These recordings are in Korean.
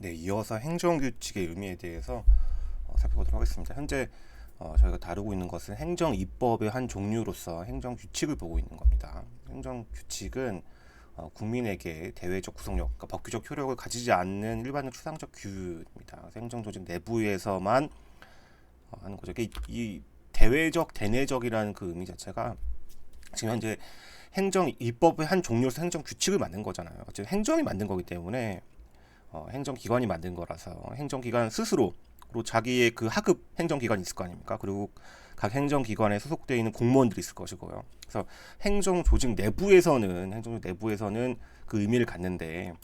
네, 이어서 행정규칙의 의미에 대해서 어, 살펴보도록 하겠습니다. 현재 어, 저희가 다루고 있는 것은 행정 입법의 한 종류로서 행정 규칙을 보고 있는 겁니다. 행정 규칙은 어, 국민에게 대외적 구속력, 그러니까 법규적 효력을 가지지 않는 일반적 추상적 규율입니다. 그래서 행정 조직 내부에서만 어, 하는 거죠. 이, 이 대외적, 대내적이라는 그 의미 자체가 지금 현재 행정 입법의 한 종류로서 행정 규칙을 만든 거잖아요. 어쨌든 행정이 만든 거기 때문에 어, 행정기관이 만든 거라서 행정기관 스스로 그리고 자기의 그 하급 행정기관이 있을 거 아닙니까? 그리고 각 행정기관에 소속되어 있는 공무원들이 있을 것이고요. 그래서 행정 조직 내부에서는 행정 내부에서는 그 의미를 갖는데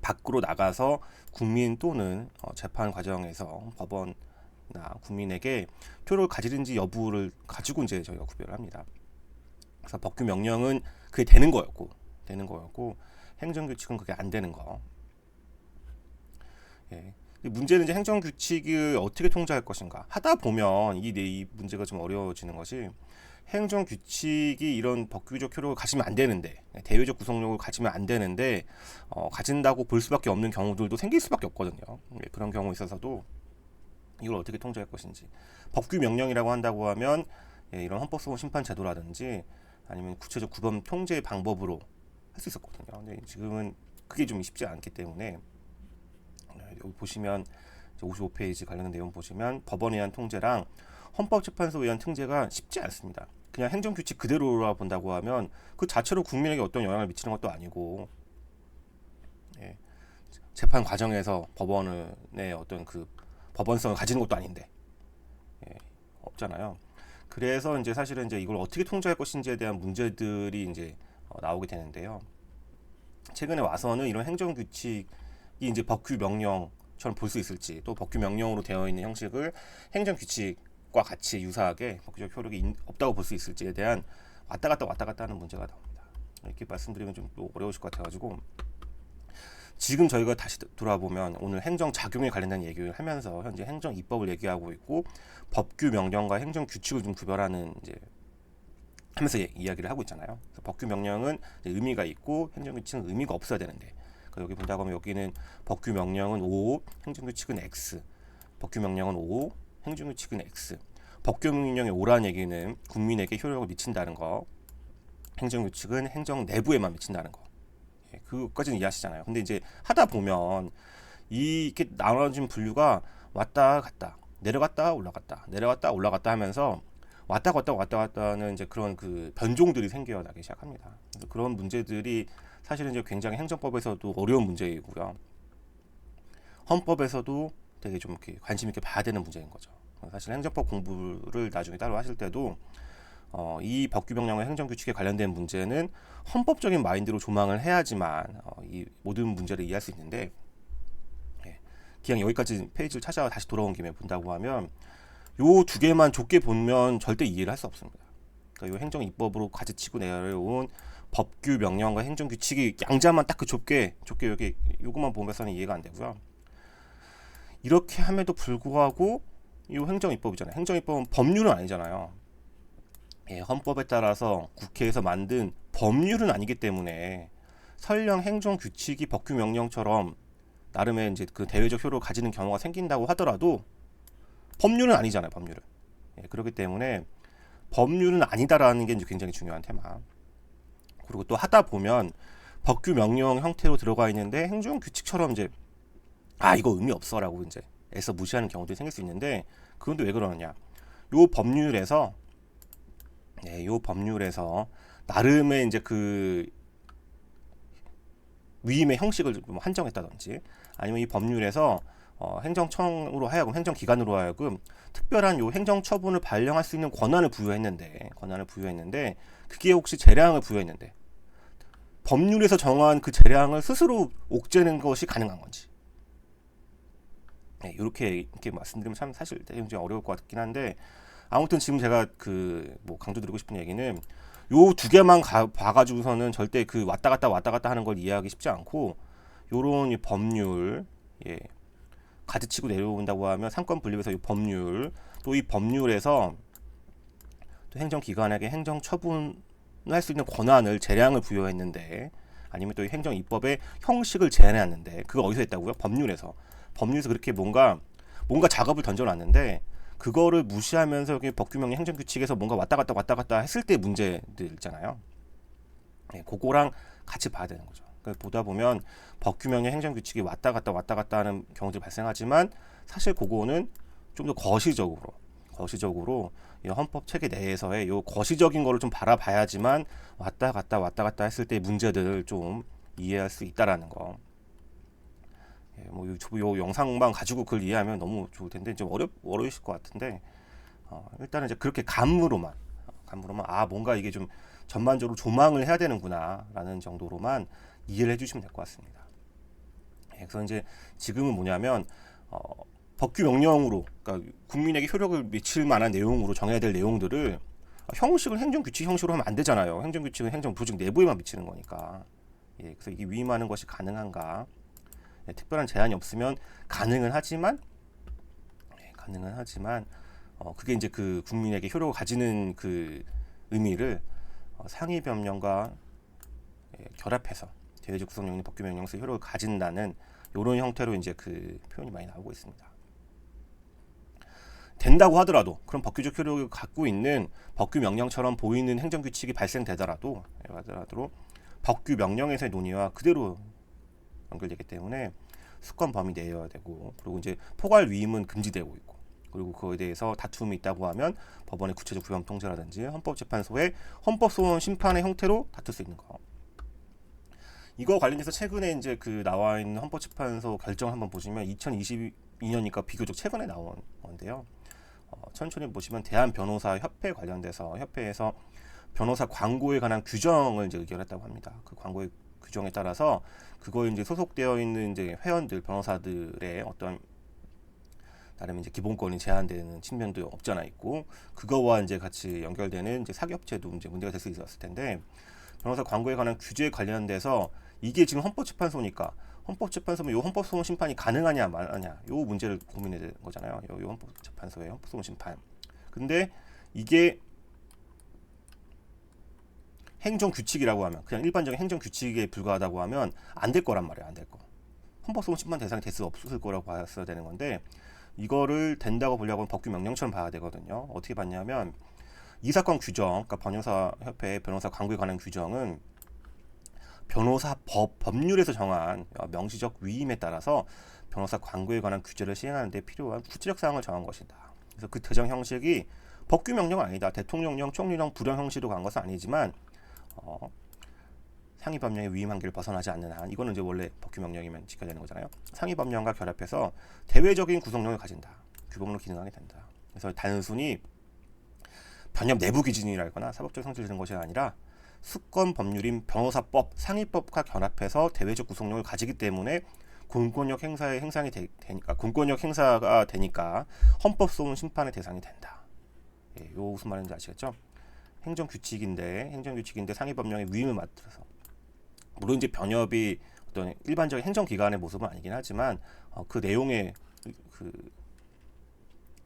밖으로 나가서 국민 또는 어, 재판 과정에서 법원이나 국민에게 표를 가지는지 여부를 가지고 이제 저희가 구별을 합니다. 그래서 법규 명령은 그게 되는 거였고 되는 거였고 행정 규칙은 그게 안 되는 거. 예. 문제는 이제 행정 규칙을 어떻게 통제할 것인가 하다 보면 이, 이 문제가 좀 어려워지는 것이 행정 규칙이 이런 법규적 효력을 가지면 안 되는데 대외적 구속력을 가지면 안 되는데 어, 가진다고 볼 수밖에 없는 경우들도 생길 수밖에 없거든요. 예, 그런 경우 있어서도 이걸 어떻게 통제할 것인지 법규 명령이라고 한다고 하면 예, 이런 헌법소원 심판 제도라든지 아니면 구체적 구범 통제 방법으로 할 수 있었거든요. 근데 지금은 그게 좀 쉽지 않기 때문에 여기 보시면 55페이지 관련 내용 보시면 법원에 의한 통제랑 헌법재판소에 의한 통제가 쉽지 않습니다. 그냥 행정규칙 그대로라 본다고 하면 그 자체로 국민에게 어떤 영향을 미치는 것도 아니고 예, 재판 과정에서 법원의 어떤 그 법원성을 가지는 것도 아닌데 예, 없잖아요. 그래서 이제 사실은 이제 이걸 어떻게 통제할 것인지에 대한 문제들이 이제 어, 나오게 되는데요. 최근에 와서는 이런 행정 규칙 이 이제 법규 명령처럼 볼 수 있을지 또 법규 명령으로 되어 있는 형식을 행정 규칙과 같이 유사하게 법규적 효력이 없다고 볼 수 있을지에 대한 왔다 갔다 왔다 갔다 하는 문제가 나옵니다. 이렇게 말씀드리면 좀 어려우실 것 같아가지고 지금 저희가 다시 돌아보면 오늘 행정 작용에 관련된 얘기를 하면서 현재 행정 입법을 얘기하고 있고 법규 명령과 행정 규칙을 좀 구별하는 이제 하면서 예, 이야기를 하고 있잖아요. 법규 명령은 의미가 있고 행정 규칙은 의미가 없어야 되는데 그 여기 본다고 하면 여기는 법규 명령은 O, 행정규칙은 X. 법규 명령은 O, 행정규칙은 X. 법규 명령의 O라는 얘기는 국민에게 효력을 미친다는 거. 행정규칙은 행정 내부에만 미친다는 거. 예, 그것까지는 이해하시잖아요. 근데 이제 하다 보면 이 이렇게 나눠진 분류가 왔다 갔다 내려갔다 올라갔다 내려갔다 올라갔다 하면서 왔다 갔다 왔다 갔다 하는 이제 그런 그 변종들이 생겨나기 시작합니다. 그런 문제들이 사실은 이제 굉장히 행정법에서도 어려운 문제이고요. 헌법에서도 되게 좀 이렇게 관심 있게 봐야 되는 문제인 거죠. 사실 행정법 공부를 나중에 따로 하실 때도 어, 이 법규 명령의 행정규칙에 관련된 문제는 헌법적인 마인드로 조망을 해야지만 어, 이 모든 문제를 이해할 수 있는데 예, 기왕 여기까지 페이지를 찾아 다시 돌아온 김에 본다고 하면 요 두 개만 좁게 보면 절대 이해를 할 수 없습니다. 그러니까 요 행정 입법으로 가지치고 내려온 법규 명령과 행정 규칙이 양자만 딱 그 좁게 좁게 여기 요것만 보면서는 이해가 안 되고요. 이렇게 함에도 불구하고 이 행정 입법이잖아요. 행정 입법은 법률은 아니잖아요. 예, 헌법에 따라서 국회에서 만든 법률은 아니기 때문에 설령 행정 규칙이 법규 명령처럼 나름의 이제 그 대외적 효력을 가지는 경우가 생긴다고 하더라도 법률은 아니잖아요. 법률은. 예, 그렇기 때문에 법률은 아니다라는 게 이제 굉장히 중요한 테마. 그리고 또 하다 보면 법규 명령 형태로 들어가 있는데 행정 규칙처럼 이제 아 이거 의미 없어라고 이제 애써 무시하는 경우도 생길 수 있는데 그건 또 왜 그러느냐. 요 법률에서 네, 요 법률에서 나름의 이제 그 위임의 형식을 좀 한정했다든지 아니면 이 법률에서 어, 행정청으로 하여금 행정기관으로 하여금 특별한 요 행정처분을 발령할 수 있는 권한을 부여했는데 권한을 부여했는데 그게 혹시 재량을 부여했는데 법률에서 정한 그 재량을 스스로 옥죄는 것이 가능한 건지. 네, 이렇게 이렇게 말씀드리면 참 사실 굉장히 어려울 것 같긴 한데 아무튼 지금 제가 그 뭐 강조드리고 싶은 얘기는 요 두 개만 가, 봐가지고서는 절대 그 왔다 갔다 왔다 갔다 하는 걸 이해하기 쉽지 않고 요런 이 법률 예 가지치고 내려온다고 하면 상권 분립에서 이 법률 또 이 법률에서 또 행정기관에게 행정 처분 할 수 있는 권한을 재량을 부여했는데 아니면 또 행정 입법의 형식을 제안해놨는데 그거 어디서 했다고요? 법률에서 법률에서 그렇게 뭔가 뭔가 작업을 던져놨는데 그거를 무시하면서 여기 법규명령 행정규칙에서 뭔가 왔다 갔다 왔다 갔다 했을 때 문제들 있잖아요. 네, 그거랑 같이 봐야 되는 거죠. 그러니까 보다 보면 법규명령 행정규칙이 왔다 갔다 왔다 갔다 하는 경우들이 발생하지만 사실 그거는 좀 더 거시적으로 거시적으로 이 헌법 체계 내에서의 요 거시적인 거를 좀 바라봐야지만 왔다 갔다 왔다 갔다 했을 때 문제들을 좀 이해할 수 있다라는 거. 예, 뭐 요, 요 영상만 가지고 그걸 이해하면 너무 좋을 텐데 좀 어렵 어려우실 것 같은데 어, 일단은 이제 그렇게 감으로만 어, 감으로만 아 뭔가 이게 좀 전반적으로 조망을 해야 되는구나라는 정도로만 이해를 해주시면 될 것 같습니다. 예, 그래서 이제 지금은 뭐냐면 어, 법규 명령으로 그러니까 국민에게 효력을 미칠 만한 내용으로 정해야 될 내용들을 형식을 행정규칙 형식으로 하면 안 되잖아요. 행정규칙은 행정부직 내부에만 미치는 거니까. 예, 그래서 이게 위임하는 것이 가능한가? 예, 특별한 제한이 없으면 가능은 하지만 예, 가능은 하지만 어, 그게 이제 그 국민에게 효력을 가지는 그 의미를 어, 상위 법령과 예, 결합해서 대외적 구성령이 법규 명령서 효력을 가진다는 이런 형태로 이제 그 표현이 많이 나오고 있습니다. 된다고 하더라도 그런 법규적 효력을 갖고 있는 법규 명령처럼 보이는 행정 규칙이 발생되더라도 예, 하더라도 법규 명령에서의 논의와 그대로 연결되기 때문에 수권 범위 내여야 되고 그리고 이제 포괄 위임은 금지되고 있고 그리고 그거에 대해서 다툼이 있다고 하면 법원의 구체적 구형 통제라든지 헌법재판소의 헌법소원 심판의 형태로 다툴 수 있는 거. 이거 관련해서 최근에 이제 그 나와 있는 헌법재판소 결정 한번 보시면 2022년이니까 비교적 최근에 나온 건데요. 어, 천천히 보시면 대한 변호사 협회 관련돼서 협회에서 변호사 광고에 관한 규정을 이제 의결했다고 합니다. 그 광고의 규정에 따라서 그거에 이제 소속되어 있는 이제 회원들 변호사들의 어떤 나름 이제 기본권이 제한되는 측면도 없잖아 있고 그거와 이제 같이 연결되는 이제 사기업체도 이제 문제가 될 수 있었을 텐데 변호사 광고에 관한 규제에 관련돼서 이게 지금 헌법재판소니까 헌법재판소면 요 헌법소원 심판이 가능하냐 마냐 요 문제를 고민해야 되는 거잖아요. 요, 요 헌법재판소의 헌법소원 심판. 근데 이게 행정 규칙이라고 하면 그냥 일반적인 행정 규칙에 불과하다고 하면 안 될 거란 말이에요. 안될 거. 헌법소원 심판 대상이 될 수 없을 거라고 봤어야 되는 건데 이거를 된다고 보려고 하면 법규 명령처럼 봐야 되거든요. 어떻게 봤냐면 이 사건 규정, 그러니까 변호사 협회 변호사 광고에 관한 규정은 변호사 법 법률에서 정한 명시적 위임에 따라서 변호사 광고에 관한 규제를 시행하는 데 필요한 구체적 사항을 정한 것이다. 그래서 그 대정 형식이 법규 명령은 아니다. 대통령령, 총리령, 부령 형식으로 간 것은 아니지만 어, 상위 법령의 위임 한계를 벗어나지 않는 한 이거는 이제 원래 법규 명령이면 지켜야 되는 거잖아요. 상위 법령과 결합해서 대외적인 구성력을 가진다. 규범으로 기능하게 된다. 그래서 단순히 변협 내부 기준이라거나 사법적 성질을 주는 것이 아니라 수권 법률인 변호사법 상위법과 결합해서 대외적 구성력을 가지기 때문에 공권력 행사의 행상이 되, 니까 공권력 행사가 되니까 헌법 소원 심판의 대상이 된다. 예, 요 무슨 말인지 아시겠죠? 행정 규칙인데 행정 규칙인데 상위 법령의 위임을 맡아서 물론 이제 변협이 어떤 일반적인 행정 기관의 모습은 아니긴 하지만 어, 그 내용의 그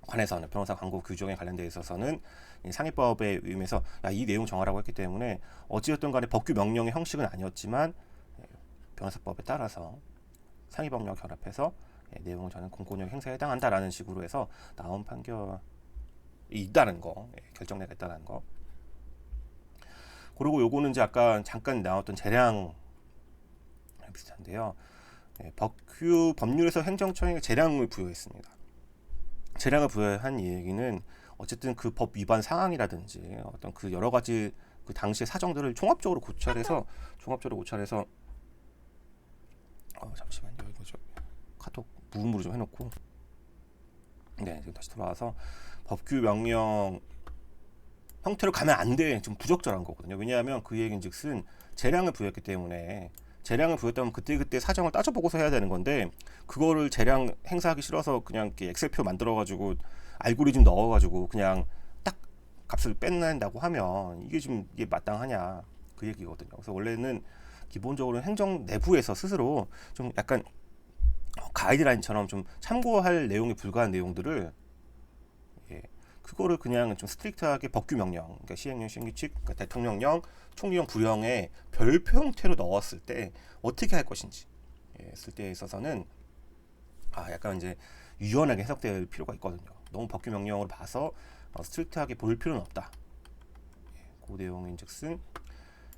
관해서는 변호사 광고 규정에 관련돼 있어서는 상위법에 의해서 야, 이 내용 정하라고 했기 때문에 어찌됐든 간에 법규 명령의 형식은 아니었지만 예, 변호사법에 따라서 상위법령 결합해서 예, 내용은 저는 공권력 행사에 해당한다라는 식으로 해서 나온 판결이 있다는 거 예, 결정내가 있다는 거 그리고 요거는 이제 아까 잠깐 나왔던 재량 비슷한데요. 예, 법규 법률에서 행정청에게 재량을 부여했습니다. 재량을 부여한 얘기는 어쨌든 그 법 위반 상황이라든지 어떤 그 여러 가지 그 당시의 사정들을 종합적으로 고찰해서 종합적으로 고찰해서 어 잠시만요 이거 좀 카톡 무음으로 좀 해놓고 네 지금 다시 돌아와서 법규 명령 형태로 가면 안 돼. 좀 부적절한 거거든요. 왜냐하면 그 얘기인즉슨 재량을 부여했기 때문에 재량을 부여했다면 그때 그때 사정을 따져보고서 해야 되는 건데 그거를 재량 행사하기 싫어서 그냥 이렇게 엑셀표 만들어가지고 알고리즘 넣어가지고 그냥 딱 값을 뺀다고 하면 이게 좀 이게 마땅하냐 그 얘기거든요. 그래서 원래는 기본적으로 행정 내부에서 스스로 좀 약간 가이드라인처럼 좀 참고할 내용에 불과한 내용들을 그거를 그냥 좀 스트릭트하게 법규 명령, 그러니까 시행령, 시행규칙, 그러니까 대통령령, 총리령, 부령에 별표 형태로 넣었을 때 어떻게 할 것인지 예, 했을 때에 있어서는 아 약간 이제 유연하게 해석될 필요가 있거든요. 너무 법규 명령으로 봐서 어, 스트릭트하게 볼 필요는 없다. 예, 그 내용인즉슨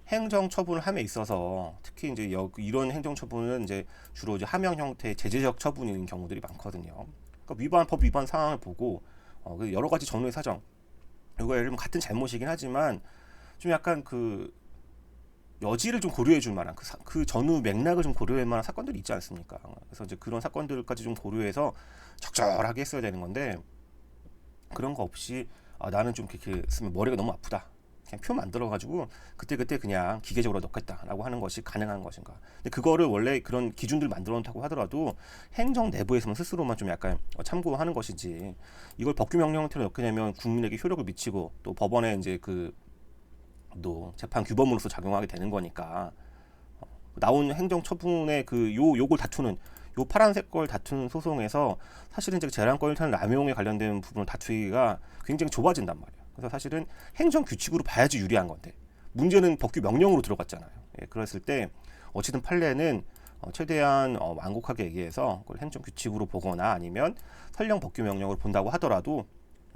행정 처분을 함에 있어서 특히 이제 여, 이런 행정 처분은 이제 주로 이제 하명 형태의 제재적 처분인 경우들이 많거든요. 그러니까 위반 법 위반 상황을 보고 어, 그 여러 가지 전후의 사정. 이거 예를 들면 같은 잘못이긴 하지만 좀 약간 그 여지를 좀 고려해 줄 만한 그, 사, 그 전후 맥락을 좀 고려할 만한 사건들이 있지 않습니까? 그래서 이제 그런 사건들까지 좀 고려해서 적절하게 했어야 되는 건데 그런 거 없이 아, 나는 좀 이렇게 쓰면 머리가 너무 아프다. 그냥 표 만들어 가지고 그때 그때 그냥 기계적으로 넣겠다라고 하는 것이 가능한 것인가? 근데 그거를 원래 그런 기준들 만들어 놓다고 하더라도 행정 내부에서는 스스로만 좀 약간 참고하는 것이지 이걸 법규 명령 형태로 넣게 되면 국민에게 효력을 미치고 또 법원에 이제 그 또 재판 규범으로서 작용하게 되는 거니까 어, 나온 행정 처분의 그 요 요걸 다투는 요 파란색 걸 다투는 소송에서 사실은 이제 재량권 일탄 남용에 관련된 부분을 다투기가 굉장히 좁아진단 말이에요. 그래서 사실은 행정 규칙으로 봐야지 유리한 건데 문제는 법규 명령으로 들어갔잖아요. 예, 그랬을 때 어찌든 판례는 어, 최대한 어, 완곡하게 얘기해서 그걸 행정 규칙으로 보거나 아니면 설령 법규 명령으로 본다고 하더라도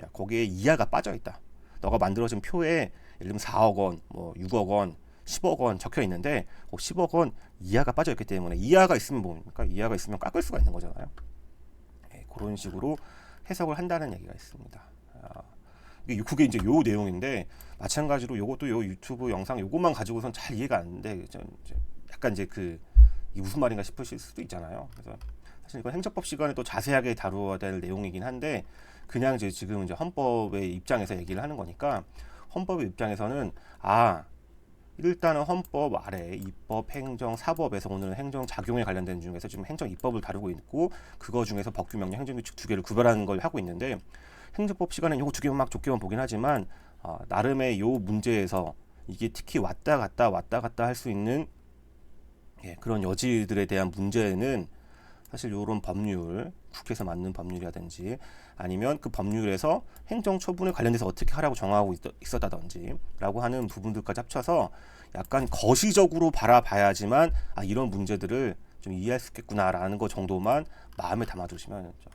야, 거기에 이하가 빠져 있다. 너가 만들어진 표에 예를 들면 4억 원, 뭐 6억 원, 10억 원 적혀 있는데 그 10억 원 이하가 빠져 있기 때문에 이하가 있으면 뭡니까? 이하가 있으면 깎을 수가 있는 거잖아요. 예, 그런 식으로 해석을 한다는 얘기가 있습니다. 아, 이게 그게 이제 요 내용인데 마찬가지로 요것도 요 유튜브 영상 요것만 가지고선 잘 이해가 안 돼. 약간 이제 그 무슨 말인가 싶으실 수도 있잖아요. 그래서 사실 이건 행정법 시간에 또 자세하게 다루어야 될 내용이긴 한데 그냥 이제 지금 이제 헌법의 입장에서 얘기를 하는 거니까 헌법의 입장에서는 아 일단은 헌법 아래 입법, 행정, 사법에서 오늘은 행정 작용에 관련된 중에서 지금 행정 입법을 다루고 있고 그거 중에서 법규 명령 행정 규칙 두 개를 구별하는 걸 하고 있는데 행정법 시간에 요거 두 개만 막 좁게만 보긴 하지만 어, 나름의 요 문제에서 이게 특히 왔다 갔다 왔다 갔다 할 수 있는 예, 그런 여지들에 대한 문제는 사실 요런 법률 국회에서 맞는 법률이라든지 아니면 그 법률에서 행정 처분에 관련돼서 어떻게 하라고 정하고 있, 었다든지 라고 하는 부분들까지 합쳐서 약간 거시적으로 바라봐야지만 아 이런 문제들을 좀 이해할 수 있겠구나라는 것 정도만 마음에 담아두시면 좀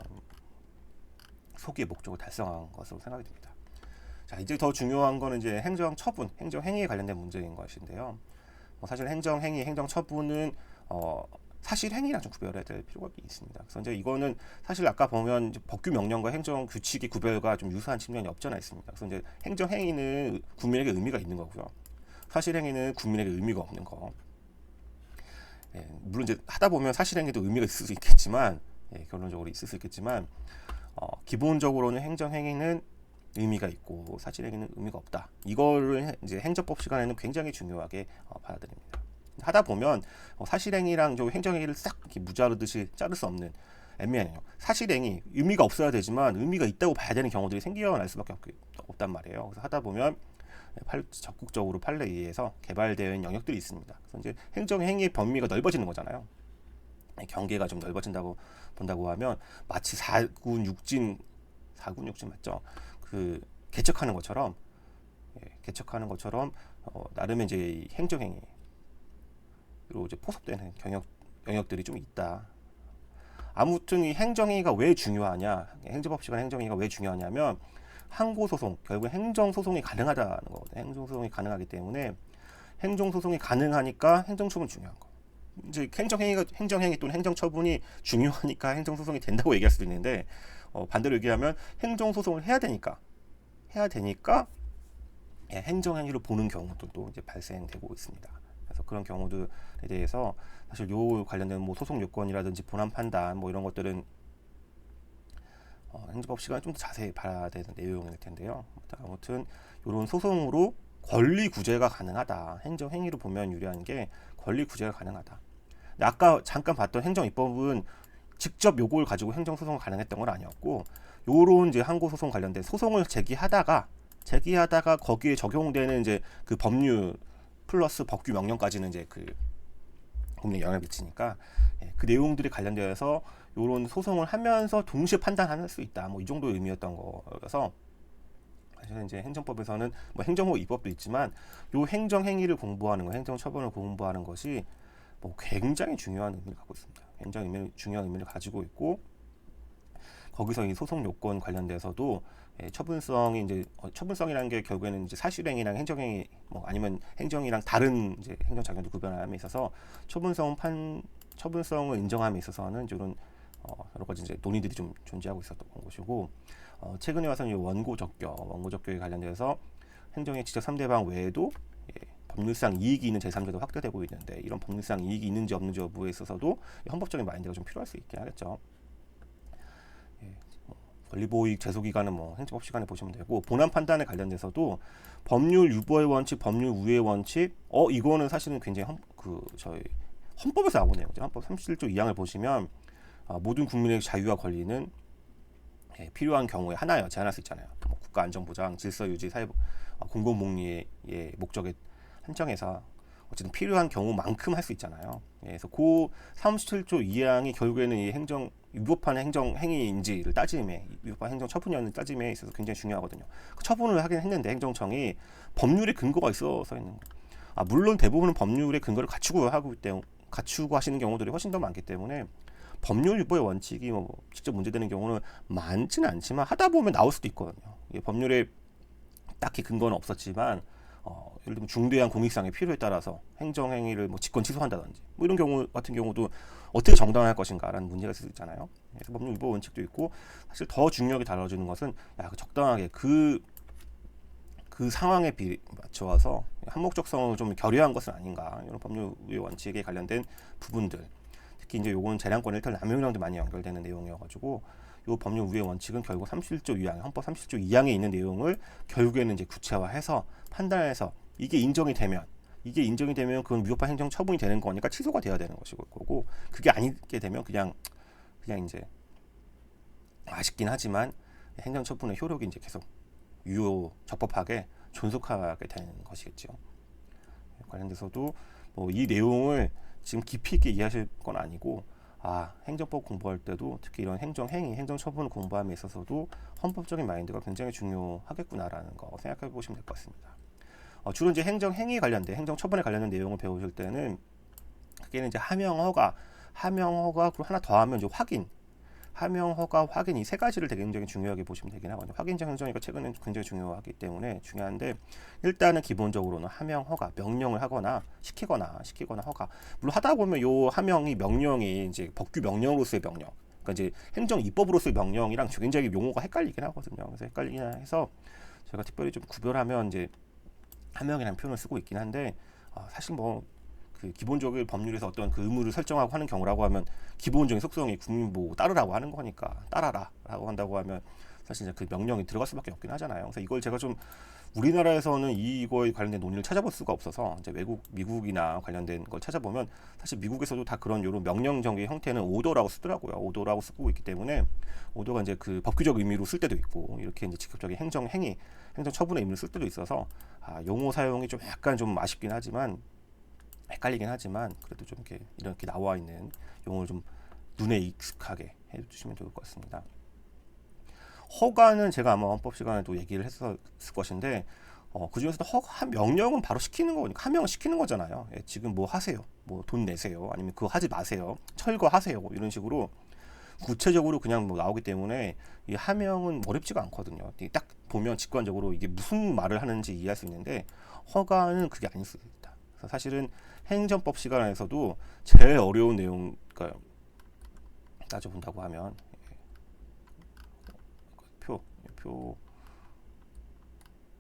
소기의 목적을 달성한 것으로 생각이 듭니다. 자 이제 더 중요한 거는 이제 행정 처분, 행정 행위에 관련된 문제인 것인데요. 뭐 사실 행정 행위, 행정 처분은 어 사실 행위랑 좀 구별해야 될 필요가 있습니다. 그래서 이제 이거는 사실 아까 보면 법규 명령과 행정 규칙의 구별과 좀 유사한 측면이 없잖아 있습니다. 그래서 이제 행정 행위는 국민에게 의미가 있는 거고요. 사실 행위는 국민에게 의미가 없는 거. 예, 물론 이제 하다 보면 사실 행위도 의미가 있을 수 있겠지만 예, 결론적으로 있을 수 있겠지만 어, 기본적으로는 행정 행위는 의미가 있고 사실 행위는 의미가 없다. 이거를 이제 행정법 시간에는 굉장히 중요하게 어, 받아들입니다. 하다 보면 어, 사실행위랑 저 행정행위를 싹 이렇게 무자르듯이 자를 수 없는 애매해요. 사실행위 의미가 없어야 되지만 의미가 있다고 봐야 되는 경우들이 생겨날 수밖에 없, 단 말이에요. 그래서 하다 보면 팔, 적극적으로 판례에 의해서 개발되어 있는 영역들이 있습니다. 그래서 이제 행정행위의 범위가 넓어지는 거잖아요. 경계가 좀 넓어진다고 본다고 하면 마치 사군 육진 사군 육진 맞죠? 그 개척하는 것처럼 예, 개척하는 것처럼 어, 나름의 이제 행정행위 로 이제 포섭되는 경역 영역들이 좀 있다. 아무튼 이 행정행위가 왜 중요하냐? 행정법 시간 행정행위가 왜 중요하냐면 항고소송 결국 행정소송이 가능하다는 거거든요. 행정소송이 가능하기 때문에 행정소송이 가능하니까 행정처분 중요한 거. 이제 행정행위가 행정행위 또는 행정처분이 중요하니까 행정소송이 된다고 얘기할 수도 있는데 어, 반대로 얘기하면 행정소송을 해야 되니까 해야 되니까 예, 행정행위로 보는 경우들도 이제 발생되고 있습니다. 그래서 그런 경우들에 대해서 사실 요 관련된 뭐 소송 요건이라든지 본안 판단 뭐 이런 것들은 어, 행정법 시간에 좀 더 자세히 봐야 되는 내용일 텐데요. 아무튼 이런 소송으로 권리 구제가 가능하다. 행정 행위로 보면 유리한 게 권리 구제가 가능하다. 아까 잠깐 봤던 행정 입법은 직접 요걸 가지고 행정 소송을 가능했던 건 아니었고 요런 이제 항고 소송 관련된 소송을 제기하다가 제기하다가 거기에 적용되는 이제 그 법률 플러스 법규 명령까지는 이제 그 국민에 영향을 미치니까 예, 그 내용들이 관련되어서 이런 소송을 하면서 동시에 판단할 수 있다. 뭐 이 정도 의미였던 거여서 사실 이제 행정법에서는 뭐 행정법 입법도 있지만 요 행정 행위를 공부하는 거, 행정 처분을 공부하는 것이 뭐 굉장히 중요한 의미를 갖고 있습니다. 굉장히 의미, 중요한 의미를 가지고 있고 거기서 이 소송 요건 관련돼서도 예, 처분성이 이제 어, 처분성이라는 게 결국에는 이제 사실행위랑 행정행위 뭐 아니면 행정이랑 다른 이제 행정작용도 구별함에 있어서 처분성 판 처분성을 인정함에 있어서는 이런 어, 여러 가지 이제 논의들이 좀 존재하고 있었던 것이고 어, 최근에 와서는 이 원고 적격, 원고 적격에 관련돼서 행정의 직접 상대방 외에도 예, 법률상 이익이 있는 제3자도 확대되고 있는데 이런 법률상 이익이 있는지 없는지 여부에 있어서도 헌법적인 마인드가 좀 필요할 수 있긴 하겠죠. 권리보호익 제소기간은 뭐 행정법 시간에 보시면 되고 본안 판단에 관련돼서도 법률 유보의 원칙, 법률 우회의 원칙, 어 이거는 사실은 굉장히 헌, 그 저희 헌법에서 나오네요. 헌법 37조 2항을 보시면 아, 모든 국민의 자유와 권리는 예, 필요한 경우에 하나여 제한할 수 있잖아요. 뭐 국가 안전 보장, 질서 유지, 사회 어, 공공 복리의 예, 목적에 한정해서 어쨌든 필요한 경우만큼 할 수 있잖아요. 예, 그래서 그 37조 2항이 결국에는 이 행정 위법한 행정 행위인지를 따짐에 위법한 행정 처분이었는 따짐에 있어서 굉장히 중요하거든요. 그 처분을 하긴 했는데 행정청이 법률에 근거가 있어서 있는 거. 아 물론 대부분은 법률의 근거를 갖추고 하고 때문에 갖추고 하시는 경우들이 훨씬 더 많기 때문에 법률 유보의 원칙이 뭐 직접 문제되는 경우는 많지는 않지만 하다 보면 나올 수도 있거든요. 법률에 딱히 근거는 없었지만 어, 예를 들면 중대한 공익상의 필요에 따라서 행정 행위를 뭐 직권 취소한다든지 뭐 이런 경우 같은 경우도 어떻게 정당할 것인가라는 문제가 있을 수 있잖아요. 그래서 법률 위법 원칙도 있고 사실 더 중요하게 다뤄지는 것은 야, 그 적당하게 그, 그 상황에 비, 맞춰서 한목적성을 좀 결여한 것은 아닌가 이런 법률 원칙에 관련된 부분들 특히 이제 요건 재량권 일탈 남용이랑도 많이 연결되는 내용이어가지고 요 법률 우회 원칙은 결국 37조 2항, 헌법 37조 2항에 있는 내용을 결국에는 이제 구체화해서 판단해서 이게 인정이 되면 이게 인정이 되면 그건 위법한 행정 처분이 되는 거니까 취소가 돼야 되는 것이고 거고 그게 아니게 되면 그냥 그냥 이제 아쉽긴 하지만 행정 처분의 효력이 이제 계속 유효 적법하게 존속하게 되는 것이겠죠. 관련돼서도 뭐 이 내용을 지금 깊이 있게 이해하실 건 아니고 아 행정법 공부할 때도 특히 이런 행정 행위, 행정 처분을 공부함에 있어서도 헌법적인 마인드가 굉장히 중요하겠구나라는 거 생각해 보시면 될 것 같습니다. 어, 주로 이제 행정 행위 관련된 행정 처분에 관련된 내용을 배우실 때는 그게는 이제 하명 허가, 하명 허가 그리고 하나 더 하면 이제 확인, 하명, 허가, 확인 이 세 가지를 되게 굉장히 중요하게 보시면 되긴 하거든요. 확인자 행정이가 최근에 굉장히 중요하기 때문에 중요한데 일단은 기본적으로는 하명, 허가, 명령을 하거나 시키거나 시키거나 허가. 물론 하다 보면 요 하명이 명령이 이제 법규 명령으로서의 명령. 그러니까 이제 행정 입법으로서의 명령이랑 굉장히 용어가 헷갈리긴 하거든요. 그래서 헷갈리긴 해서 제가 특별히 좀 구별하면 이제 하명이라는 표현을 쓰고 있긴 한데 어, 사실 뭐 그 기본적인 법률에서 어떤 그 의무를 설정하고 하는 경우라고 하면 기본적인 속성이 국민보호 따르라고 하는 거니까 따라라라고 한다고 하면 사실 이제 그 명령이 들어갈 수밖에 없긴 하잖아요. 그래서 이걸 제가 좀 우리나라에서는 이거에 관련된 논의를 찾아볼 수가 없어서 이제 외국 미국이나 관련된 걸 찾아보면 사실 미국에서도 다 그런 요런 명령 정의 형태는 오더라고 쓰더라고요. 오더라고 쓰고 있기 때문에 오더가 이제 그 법규적 의미로 쓸 때도 있고 이렇게 이제 직접적인 행정 행위, 행정 처분의 의미를 쓸 때도 있어서 아, 용어 사용이 좀 약간 좀 아쉽긴 하지만 헷갈리긴 하지만 그래도 좀 이렇게 이렇게 나와 있는 용어를 좀 눈에 익숙하게 해주시면 좋을 것 같습니다. 허가는 제가 아마 헌법 시간에도 얘기를 했었을 것인데 어, 그 중에서도 허가 명령은 바로 시키는 거니까 하명을 시키는 거잖아요. 예, 지금 뭐 하세요, 뭐 돈 내세요, 아니면 그거 하지 마세요, 철거하세요, 뭐 이런 식으로 구체적으로 그냥 뭐 나오기 때문에 이 하명은 어렵지가 않거든요. 딱 보면 직관적으로 이게 무슨 말을 하는지 이해할 수 있는데 허가는 그게 있다. 그래서 사실은 행정법 시간에서도 제일 어려운 내용, 그러니까 따져본다고 하면 표,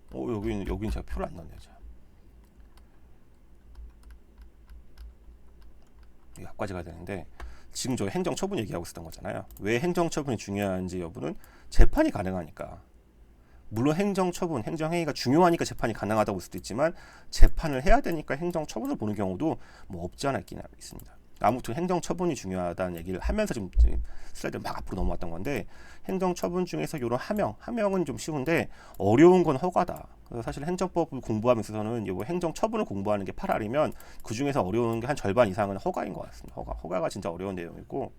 표. 어 여기는 여기는 제가 표를 안 넣네요. 자. 여기까지 가야 되는데 지금 저 행정 처분 얘기하고 있었던 거잖아요. 왜 행정 처분이 중요한지 여부는 재판이 가능하니까 물론 행정 처분, 행정 행위가 중요하니까 재판이 가능하다고 볼 수도 있지만 재판을 해야 되니까 행정 처분을 보는 경우도 뭐 없지 않아 있긴 있습니다. 아무튼 행정 처분이 중요하다는 얘기를 하면서 지금 슬라이드 막 앞으로 넘어왔던 건데 행정 처분 중에서 이런 하명, 하명은 좀 쉬운데 어려운 건 허가다. 그래서 사실 행정법을 공부하면 있어서는 요 행정 처분을 공부하는 게 8알이면 그 중에서 어려운 게 한 절반 이상은 허가인 것 같습니다. 허가, 허가가 진짜 어려운 내용이고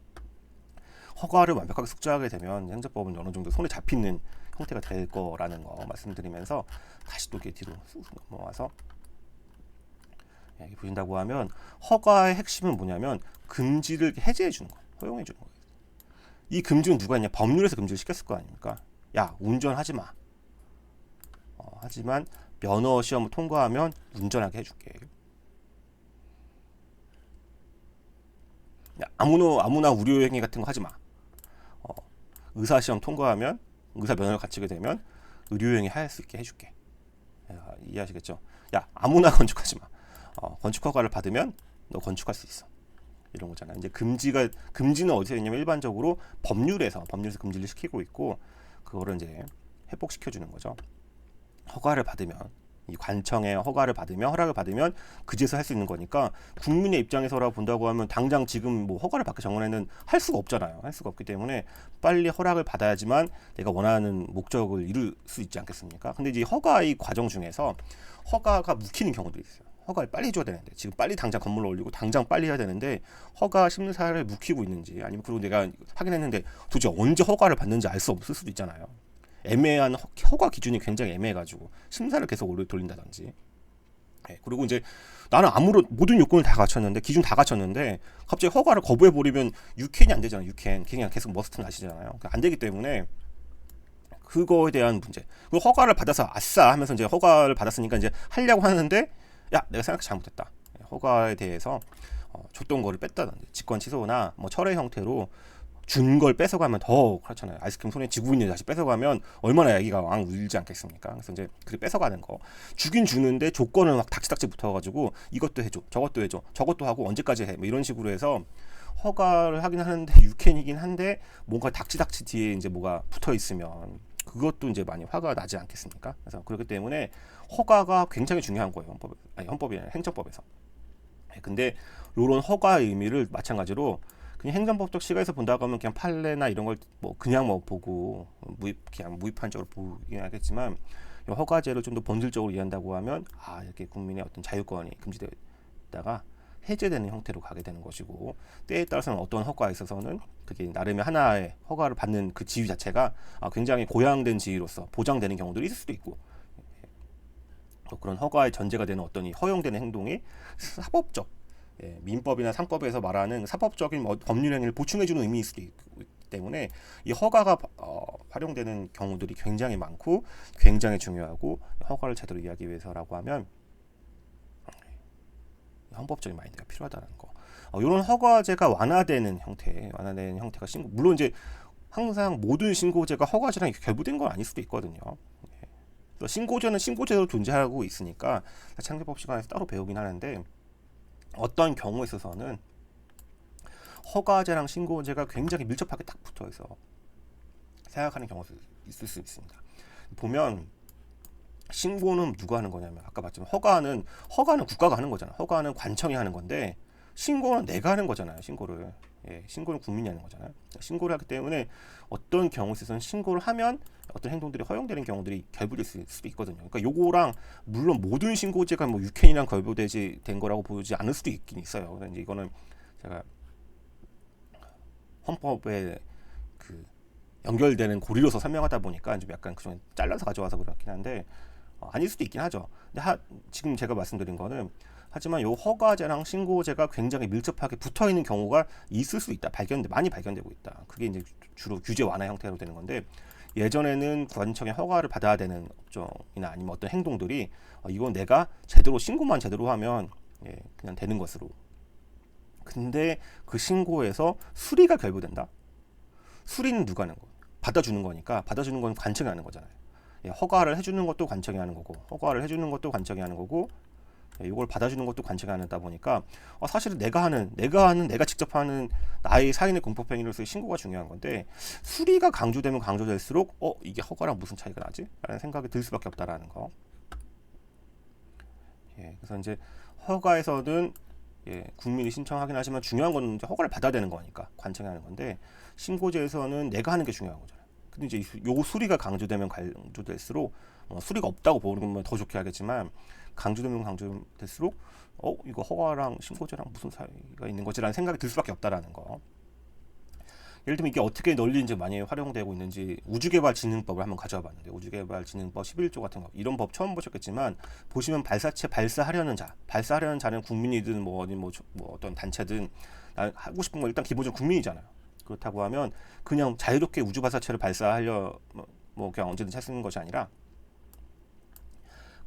허가를 완벽하게 숙지하게 되면 행정법은 어느 정도 손에 잡히는 형태가 될 거라는 거 말씀드리면서 다시 또 이렇게 뒤로 쑥 넘어와서 보신다고 하면 허가의 핵심은 뭐냐면 금지를 해제해 주는 거, 허용해 주는 거예요. 이 금지는 누가 했냐? 법률에서 금지를 시켰을 거 아닙니까? 야, 운전하지 마. 어, 하지만 면허 시험을 통과하면 운전하게 해줄게. 야, 아무나 아무나 우려 행위 같은 거 하지 마. 어, 의사 시험 통과하면 의사 면허를 갖추게 되면 의료 행위 할 수 있게 해줄게. 야, 이해하시겠죠? 야, 아무나 건축하지 마. 어, 건축 허가를 받으면 너 건축할 수 있어. 이런 거잖아요. 이제 금지가 금지는 어디서 있냐면 일반적으로 법률에서 법률에서 금지를 시키고 있고 그거를 이제 회복시켜 주는 거죠. 허가를 받으면 이 관청의 허가를 받으면 허락을 받으면 그제서 할 수 있는 거니까 국민의 입장에서라 본다고 하면 당장 지금 뭐 허가를 받기 전에는 할 수가 없잖아요. 할 수가 없기 때문에 빨리 허락을 받아야지만 내가 원하는 목적을 이룰 수 있지 않겠습니까? 근데 이제 허가의 과정 중에서 허가가 묵히는 경우도 있어요. 허가를 빨리 줘야 되는데 지금 빨리 당장 건물을 올리고 당장 빨리 해야 되는데 허가 심사를 묵히고 있는지 아니면 그리고 내가 확인했는데 도대체 언제 허가를 받는지 알 수 없을 수도 있잖아요. 애매한 허- 허가 기준이 굉장히 애매해가지고 심사를 계속 오래 돌린다든지. 네, 그리고 이제 나는 아무런 모든 요건을 다 갖췄는데 기준 다 갖췄는데 갑자기 허가를 거부해 버리면 유캔이 안 되잖아요. 유캔 그냥 계속 머스트 나시잖아요. 그안 되기 때문에 그거에 대한 문제. 그 허가를 받아서 아싸 하면서 이제 허가를 받았으니까 이제 하려고 하는데 야 내가 생각 잘못했다. 허가에 대해서 어, 줬던 거를 뺐다든지 직권 취소나 뭐 철회 형태로 준 걸 뺏어가면 더 그렇잖아요. 아이스크림 손에 쥐고 있는 다시 뺏어가면 얼마나 애기가 왕 울지 않겠습니까? 그래서 이제 그 뺏어가는 거 주긴 주는데 조건을 막 닥치닥치 붙어가지고 이것도 해줘, 저것도 해줘, 저것도 하고 언제까지 해, 뭐 이런 식으로 해서 허가를 하긴 하는데 유캔이긴 한데 뭔가 닥치닥치 뒤에 이제 뭐가 붙어 있으면 그것도 이제 많이 화가 나지 않겠습니까? 그래서 그렇기 때문에 허가가 굉장히 중요한 거예요. 헌법 아니 헌법이 아니라 행정법에서. 예, 근데 요런 허가의 의미를 마찬가지로 그냥 행정법적 시각에서 본다고 하면 그냥 판례나 이런 걸 뭐 그냥 뭐 보고 무입 그냥 무입한적으로 보긴 하겠지만 이 허가제를 좀 더 본질적으로 이해한다고 하면 아 이렇게 국민의 어떤 자유권이 금지되어 있다가 해제되는 형태로 가게 되는 것이고 때에 따라서는 어떤 허가에 있어서는 그게 나름의 하나의 허가를 받는 그 지위 자체가 아, 굉장히 고양된 지위로서 보장되는 경우들이 있을 수도 있고 또 그런 허가의 전제가 되는 어떤 이 허용되는 행동이 사법적 예, 민법이나 상법에서 말하는 사법적인 뭐 법률 행위를 보충해주는 의미일 수도 있기 때문에 이 허가가 어, 활용되는 경우들이 굉장히 많고 굉장히 중요하고 허가를 제대로 이해하기 위해서라고 하면 헌법적인 마인드가 필요하다는 거. 어, 이런 허가제가 완화되는 형태, 완화되는 형태가 신고. 물론 이제 항상 모든 신고제가 허가제랑 결부된 건 아닐 수도 있거든요. 신고제는 신고제로 존재하고 있으니까 창조법 시간에서 따로 배우긴 하는데 어떤 경우에 있어서는 허가제랑 신고제가 굉장히 밀접하게 딱 붙어 있어 생각하는 경우가 있을 수 있습니다. 보면 신고는 누가 하는 거냐면 아까 봤지만 허가는 허가는 국가가 하는 거잖아. 허가는 관청이 하는 건데 신고는 내가 하는 거잖아요. 신고를 예, 신고는 국민이 하는 거잖아요. 신고를 하기 때문에 어떤 경우에 있어서는 신고를 하면 어떤 행동들이 허용되는 경우들이 결부될 수- 수도 있거든요. 그러니까 요거랑 물론 모든 신고제가 뭐 유캔이랑 결부되지 된 거라고 보지 않을 수도 있긴 있어요. 근데 이제 이거는 제가 헌법에 그 연결되는 고리로서 설명하다 보니까 좀 약간 그좀 잘라서 가져와서 그렇긴 한데 어, 아닐 수도 있긴 하죠. 근데 하, 지금 제가 말씀드린 거는 하지만 요 허가제랑 신고제가 굉장히 밀접하게 붙어 있는 경우가 있을 수 있다. 발견 많이 발견되고 있다. 그게 이제 주로 규제 완화 형태로 되는 건데 예전에는 관청의 허가를 받아야 되는 업종이나 아니면 어떤 행동들이 어, 이건 내가 제대로 신고만 제대로 하면 예, 그냥 되는 것으로. 근데 그 신고에서 수리가 결부된다. 수리는 누가 하는 거? 받아주는 거니까 받아주는 건 관청이 하는 거잖아요. 예, 허가를 해주는 것도 관청이 하는 거고 허가를 해주는 것도 관청이 하는 거고 예, 이걸 받아주는 것도 관청이 하다 보니까 어, 사실은 내가 하는 내가 하는 내가 직접 하는 나의 사인의 공법행위로서의 신고가 중요한 건데 수리가 강조되면 강조될수록 어 이게 허가랑 무슨 차이가 나지? 라는 생각이 들 수밖에 없다라는 거. 예, 그래서 이제 허가에서는 예, 국민이 신청하긴 하지만 중요한 건 이제 허가를 받아야 되는 거니까 관청이 하는 건데 신고제에서는 내가 하는 게 중요한 거잖아요. 근데 이제 요 수리가 강조되면 강조될수록 어, 수리가 없다고 보는 더 좋게 하겠지만 강조되면 강조될수록 어 이거 허가랑 신고제랑 무슨 사이가 있는 거지라는 생각이 들 수밖에 없다라는 거. 예를 들면 이게 어떻게 널리 이제 많이 활용되고 있는지 우주개발진흥법을 한번 가져와 봤는데 우주개발진흥법 11조 같은 거 이런 법 처음 보셨겠지만 보시면 발사체 발사하려는 자 발사하려는 자는 국민이든 뭐 어디 뭐, 저- 뭐 어떤 단체든 나 하고 싶은 거 일단 기본적으로 국민이잖아요. 그렇다고 하면 그냥 자유롭게 우주 발사체를 발사하려 뭐, 뭐 그냥 언제든지 할수 있는 것이 아니라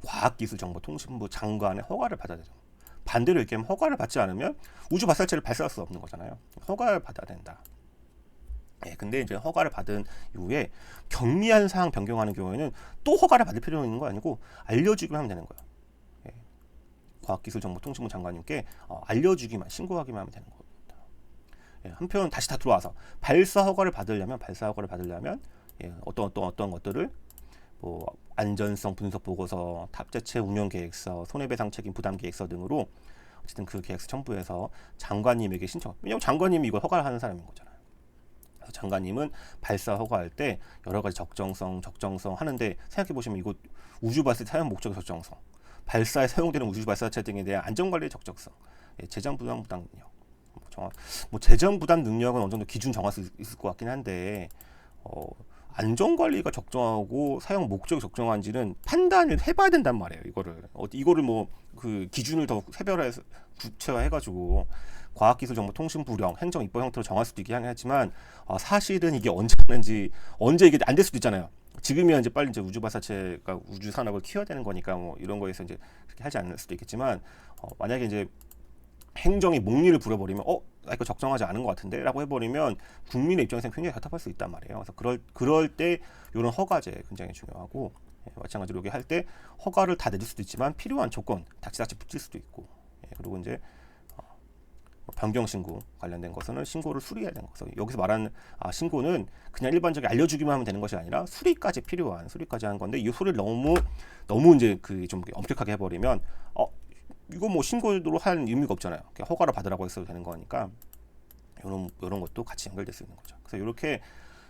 과학기술정보통신부 장관의 허가를 받아야 되죠. 반대로 얘기하면 허가를 받지 않으면 우주 발사체를 발사할 수 없는 거잖아요. 허가를 받아야 된다. 예, 근데 이제 허가를 받은 이후에 경미한 사항 변경하는 경우에는 또 허가를 받을 필요는 있는 거 아니고 알려주기만 하면 되는 거예요. 예. 과학기술정보통신부 장관님께 어, 알려주기만 신고하기만 하면 되는 겁니다. 예, 한편 다시 다 들어와서 발사 허가를 받으려면 발사 허가를 받으려면 예, 어떤 어떤 어떤 것들을 뭐 안전성 분석 보고서, 탑재체 운영 계획서, 손해배상 책임 부담 계획서 등으로 어쨌든 그 계획서 첨부해서 장관님에게 신청. 왜냐하면 장관님이 이걸 허가를 하는 사람인 거잖아요. 그래서 장관님은 발사 허가할 때 여러 가지 적정성, 적정성 하는데 생각해 보시면 이거 우주 발사 사용 목적의 적정성, 발사에 사용되는 우주 발사체 등에 대한 안전 관리의 적정성, 예, 재정 부담 부담 능력. 뭐 정확, 뭐 재정 부담 능력은 어느 정도 기준 정할 수 있- 있을 것 같긴 한데 어, 안전 관리가 적정하고 사용 목적이 적정한지는 판단을 해봐야 된단 말이에요. 이거를 어, 이거를 뭐 그 기준을 더 세별화해서 구체화해가지고 과학기술정보통신부령 행정 입법 형태로 정할 수도 있긴 하지만 어, 사실은 이게 언제 하는지 언제 이게 안 될 수도 있잖아요. 지금이야 이제 빨리 이제 우주 발사체가 우주 산업을 키워야 되는 거니까 뭐 이런 거에서 이제 그렇게 하지 않을 수도 있겠지만 어, 만약에 이제 행정이 목리를 부려버리면 어, 나 이거 적정하지 않은 것 같은데라고 해버리면 국민의 입장에서 굉장히 답답할 수 있단 말이에요. 그래서 그럴 그럴 때 이런 허가제 굉장히 중요하고 예, 마찬가지로 여기 할 때 허가를 다 내줄 수도 있지만 필요한 조건 다치다치 붙일 수도 있고 예, 그리고 이제 어, 뭐 변경 신고 관련된 것은 신고를 수리해야 되는 거죠. 여기서 말하는 아, 신고는 그냥 일반적인 알려주기만 하면 되는 것이 아니라 수리까지 필요한 수리까지 하는 건데 이 수리를 너무 너무 이제 그 좀 엄격하게 해버리면 어 이거 뭐 신고로 할 의미가 없잖아요. 허가를 받으라고 했어도 되는 거니까 이런 이런 것도 같이 연결될 수 있는 거죠. 그래서 이렇게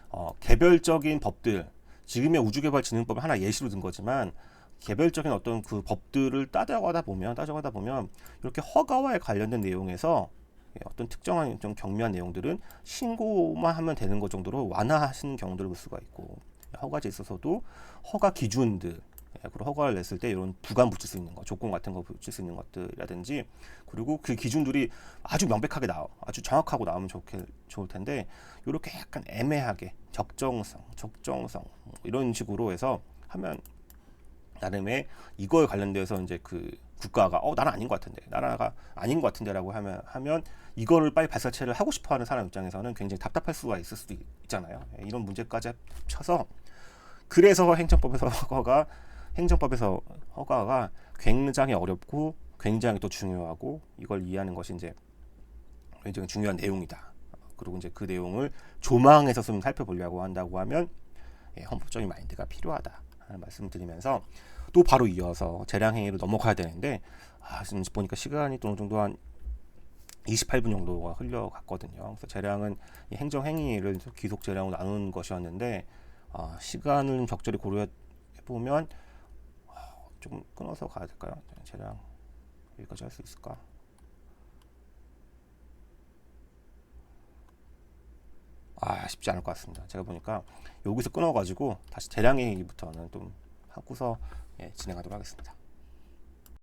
어, 개별적인 법들 지금의 우주개발진흥법을 하나 예시로 든 거지만 개별적인 어떤 그 법들을 따져가다 보면 따져가다 보면 이렇게 허가와에 관련된 내용에서 예, 어떤 특정한 좀 경미한 내용들은 신고만 하면 되는 것 정도로 완화하시는 경우들을 볼 수가 있고 허가제에 있어서도 허가 기준들 예, 그리고 허가를 냈을 때 이런 부감 붙일 수 있는 거, 조건 같은 거 붙일 수 있는 것들이라든지 그리고 그 기준들이 아주 명백하게 나와, 아주 정확하고 나오면 좋게 좋을 텐데 이렇게 약간 애매하게 적정성, 적정성 뭐 이런 식으로 해서 하면 나름의 이거에 관련돼서 이제 그 국가가 어 나는 아닌 것 같은데 나라가 아닌 것 같은데라고 하면 하면 이거를 빨리 발사체를 하고 싶어하는 사람 입장에서는 굉장히 답답할 수가 있을 수도 있- 있잖아요. 예, 이런 문제까지 합쳐서 그래서 행정법에서 허가가 행정법에서 허가가 굉장히 어렵고 굉장히 또 중요하고 이걸 이해하는 것이 이제 굉장히 중요한 내용이다. 그리고 이제 그 내용을 조망해서 좀 살펴보려고 한다고 하면 예, 헌법적인 마인드가 필요하다 하는 말씀을 드리면서 또 바로 이어서 재량 행위로 넘어가야 되는데 아, 지금 보니까 시간이 또 어느 정도 한 28분 정도가 흘러갔거든요. 그래서 재량은 이 행정 행위를 기속 재량으로 나누는 것이었는데 아, 시간을 좀 적절히 고려해 보면 아, 좀 끊어서 가야 될까요? 재량 여기까지 할 수 있을까? 아 쉽지 않을 것 같습니다. 제가 보니까 여기서 끊어가지고 다시 재량 행위부터는 좀 하고서 예, 진행하도록 하겠습니다.